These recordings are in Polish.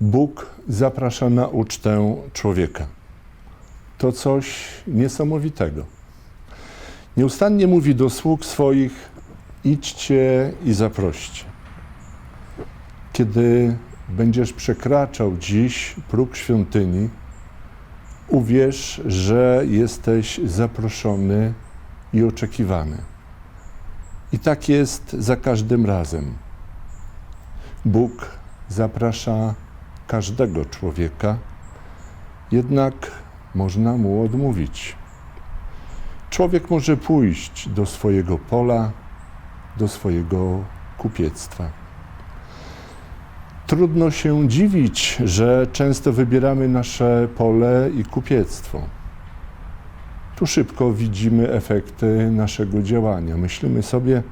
Bóg zaprasza na ucztę człowieka. To coś niesamowitego. Nieustannie mówi do sług swoich: idźcie i zaproście. Kiedy będziesz przekraczał dziś próg świątyni, uwierz, że jesteś zaproszony i oczekiwany. I tak jest za każdym razem. Bóg zaprasza każdego człowieka, jednak można mu odmówić. Człowiek może pójść do swojego pola, do swojego kupiectwa. Trudno się dziwić, że często wybieramy nasze pole i kupiectwo. Tu szybko widzimy efekty naszego działania. Myślimy sobie,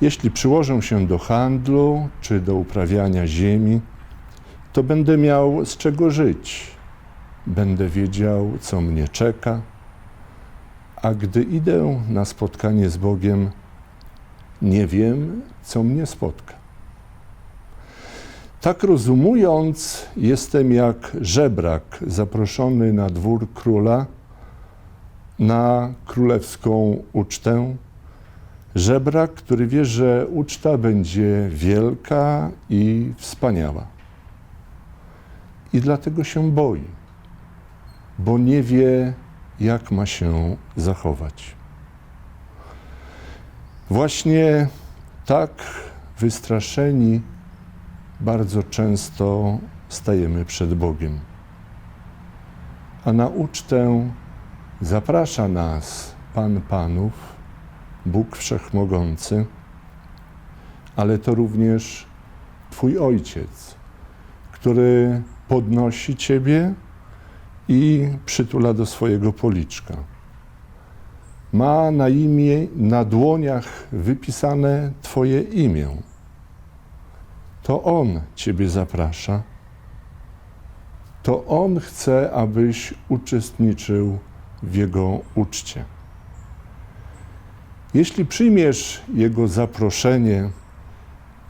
jeśli przyłożę się do handlu czy do uprawiania ziemi, to będę miał z czego żyć, będę wiedział, co mnie czeka, a gdy idę na spotkanie z Bogiem, nie wiem, co mnie spotka. Tak rozumując, jestem jak żebrak zaproszony na dwór króla na królewską ucztę. Żebrak, który wie, że uczta będzie wielka i wspaniała. I dlatego się boi, bo nie wie, jak ma się zachować. Właśnie tak wystraszeni bardzo często stajemy przed Bogiem. A na ucztę zaprasza nas Pan Panów, Bóg Wszechmogący, ale to również Twój Ojciec, który podnosi Ciebie i przytula do swojego policzka. Ma na imię, na dłoniach wypisane Twoje imię. To On Ciebie zaprasza. To On chce, abyś uczestniczył w Jego uczcie. Jeśli przyjmiesz Jego zaproszenie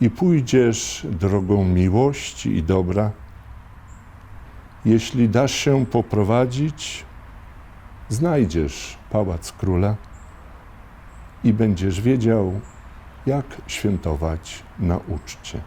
i pójdziesz drogą miłości i dobra, jeśli dasz się poprowadzić, znajdziesz pałac króla i będziesz wiedział, jak świętować na uczcie.